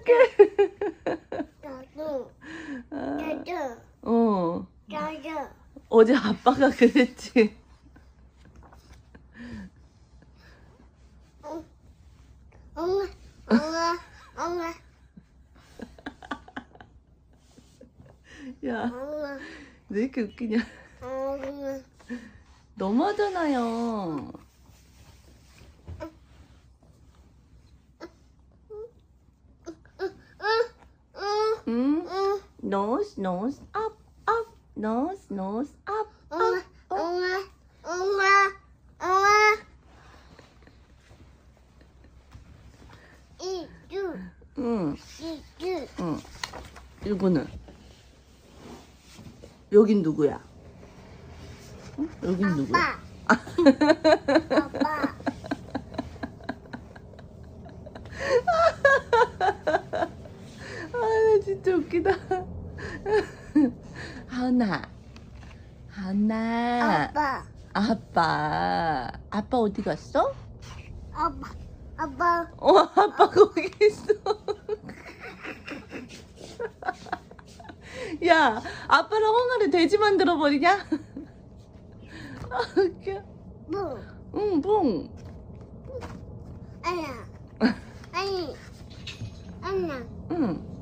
어떡해. 나도. 나도. 어. 나도. 어제 아빠가 그랬지. 엄마, 엄마, 엄마. 야, 엄마. 왜 이렇게 웃기냐? 엄마. 너무하잖아요. Nose, nose, up, up, nose, nose, up, up. 엄마, 엄마, 엄마. 이두, 응, 이두. 응. 이거는 여긴 누구야? 응? 여긴 누구? 아빠. 아빠. 아, 나 진짜 웃기다. 하나, 하나. 아빠. 아빠. 아빠 어디 갔어? 아빠. 아빠. 어, 아빠 거기 있어. 야, 아빠랑 홍아를 돼지 만들어 버리냐? 아, 웃겨. 뭐? 응, 붕. 아야. 아니. 아니야. 응.